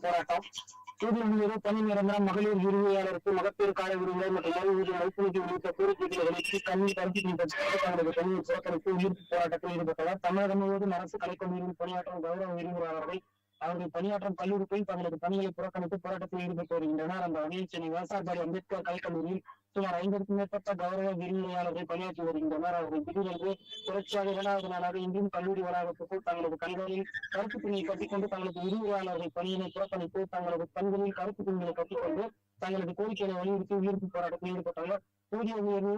போராட்டம். கூடுதல் பணி மகளிர் விரிவையாளருக்கு மகப்பேறு கால விருதுகள் மற்றும் ஓய்வு ஊதிய உள்ளிட்ட கோரிக்கைகளை எழுப்பி கல்வி கருத்து தங்களது பணியில் சிறக்களுக்கு விடுப்பு போராட்டத்தில் ஈடுபட்டனர் தமிழகம் முழுவதும் அரசு கலைக்கல்லூரியில் பணியாற்றும் கௌரவ விரிவுரையாளர்கள் அவர்கள் பணியாற்றும் கல்லூரிக்குள் தங்களது பணிகளை புறக்கணித்து போராட்டத்தில் ஈடுபட்டு வருகின்றனர். அந்த வகையில் சென்னை விவசாயி அம்பேத்கர் கலைக்கல்லூரியில் சுமார் ஐம்பதுக்கும் மேற்பட்ட கௌரவ விரிவுரையாளர்கள் பணியாற்றி வருகின்றனர் அவர்கள் திடீரென்று தொடர்ச்சியாக இரண்டாவது நாளாக இன்றும் கல்லூரி வளாகத்துக்குள் தங்களது கண்களில் கருப்பு துணியை கட்டிக்கொண்டு தங்களது விரிவுரையாளர்கள் பணியினை புறக்கணித்து தங்களது கண்களில் கருப்பு துணிகளை கட்டிக்கொண்டு தங்களது கோரிக்கையை வலியுறுத்தி உயிர்ப்பு போராட்டத்தில் ஈடுபட்டனர் ஊதிய உயர்வு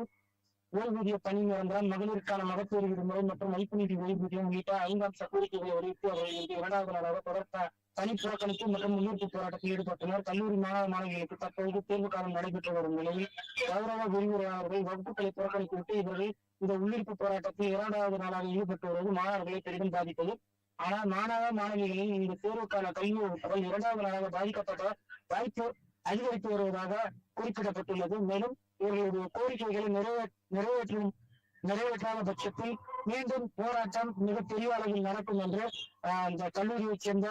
ஓய்வூதிய பணி நிரந்தரம் மகளிருக்கான மகப்பேறு விடுமுறை மற்றும் வைப்பு நிதி ஓய்வூதியம் உள்ளிட்ட ஐந்தாம் கோரிக்கைகளை வலியுறுத்தி அவர்கள் இன்று இரண்டாவது நாளாக தொடர்ந்த பணி புறக்கணிப்பு மற்றும் முன்னெடுப்பு போராட்டத்தில் ஈடுபட்டனர் கல்லூரி மாணவ மாணவிகளுக்கு தற்போது தேர்வு காலம் நடைபெற்று வரும் நிலையில் கௌரவ விரிவுரையாளர்கள் வகுப்புகளை புறக்கணித்துவிட்டு இவர்கள் இந்த உள்ளிருப்பு போராட்டத்தில் இரண்டாவது நாளாக ஈடுபட்டு வருவது மாணவர்களை பெரிதும் பாதித்தது. ஆனால் மாணவ மாணவிகளின் இந்த தேர்வுக்கான கல்வி வகுப்புகள் இரண்டாவது நாளாக பாதிக்கப்பட்ட வாய்ப்பு அதிகரித்து வருவதாக குறிப்பிடப்பட்டுள்ளது. மேலும் இவர்களுடைய கோரிக்கைகளை நிறைவே நிறைவேற்றும் நிறைவேற்றாத பட்சத்தில் மீண்டும் போராட்டம் மிகப்பெரிய அளவில் நடக்கும் என்று ஆஹ், இந்த கல்லூரியைச் சேர்ந்த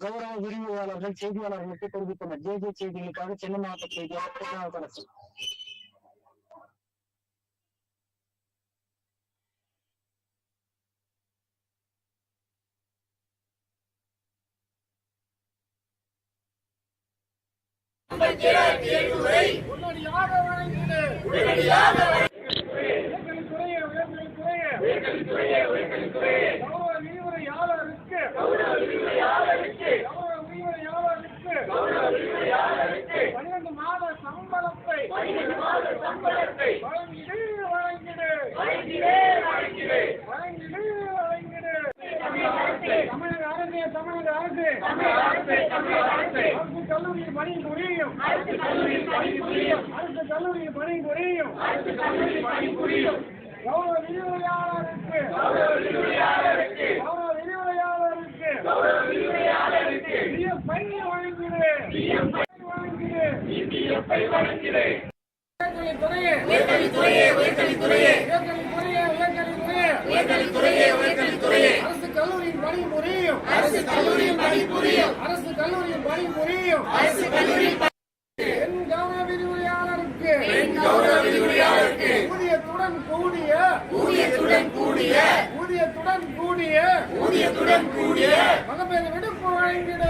கௌரவ விரிவுரையாளர்கள் செய்தியாளர்களுக்கு தெரிவித்தனர். ஜே ஜே செய்திகளுக்காக சென்னை மாவட்ட செய்தியாளர் திருநாவுக்கரசு உடனடியாக வழங்கிடு உடனடியாக உயர்கல்வித்துறையே உயர்கல்வித்துறையே உயர்கல்வித்துறையே கௌரவ விரிவுரையாளருக்கு கௌரவ விரிவுரையாளருக்கு கௌரவ விரிவுரையாளருக்கு கௌரவ விரிவுரையாளருக்கு பன்னிரண்டு மாத சம்பளத்தை பன்னிரண்டு மாத சம்பளத்தை வழங்கிடு வழங்கிடு வழங்கிடு வழங்கிடு வழங்கிடு வழங்கிடு அரசு. தமிழக அரசு அரசு. கல்லூரியில் பணி புரியும் அரசு கல்லூரியில் பணி புரியும் கௌரவ விரிவுரையாளருக்கு. கௌரவ விரிவுரையாளருக்கு. பிஎஃப்ஐ வழங்கிடு. பிஎஃப்ஐ உயர்கல்வித்துறையே உயர்கல்வித்துறையே. உயர்கல்வித்துறையே உயர்கல்வித்துறையே. உயர்கல்வித்துறையே. பணி புரியும். அரசு கல்லூரியில் பணி புரியும். அரசு கல்லூரியில் பணி புரியும். அரசு கல்லூரியில் பெண் கௌரவ விரிவுரையாளருக்கு. பெண் கௌரவ விரிவுரையாளருக்கு. ஊதியத்துடன் கூடிய. ஊதியத்துடன் கூடிய. ஊதியத்துடன் கூடிய. ஊதியத்துடன் கூடிய. மகப்பேறு விடுப்பு வழங்கிட.